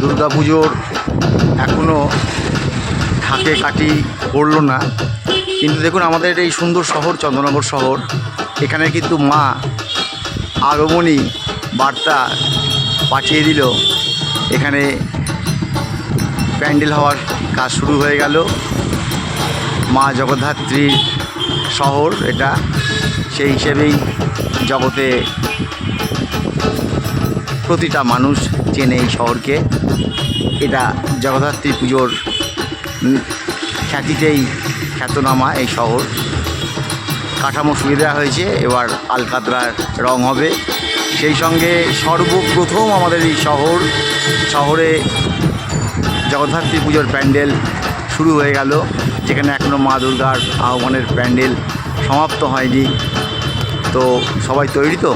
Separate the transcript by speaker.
Speaker 1: দুর্গা পুজোর এখনও ঢাকে কাটি পড়ল না। কিন্তু দেখুন, আমাদের এই সুন্দর শহর, চন্দ্রনগর শহর, এখানে কিন্তু মা আগমনী বার্তা পাঠিয়ে দিল। এখানে প্যান্ডেল হওয়ার কাজ শুরু হয়ে গেল। মা জগদ্ধাত্রীর শহর এটা, সেই হিসেবেই জগতে প্রতিটা মানুষ চেনে এই শহরকে। এটা জগদ্ধাত্রী পুজোর খ্যাতিতেই খ্যাতনামা এই শহর। কাঠামো সুবিধা হয়েছে, এবার আলকাতরার রং হবে। সেই সঙ্গে সর্বপ্রথম আমাদের এই শহর, শহরে জগদ্ধাত্রী পুজোর প্যান্ডেল শুরু হয়ে গেল, যেখানে এখনও মা দুর্গার আহ্বানের প্যান্ডেল সমাপ্ত হয়নি। তো সবাই তৈরি তো?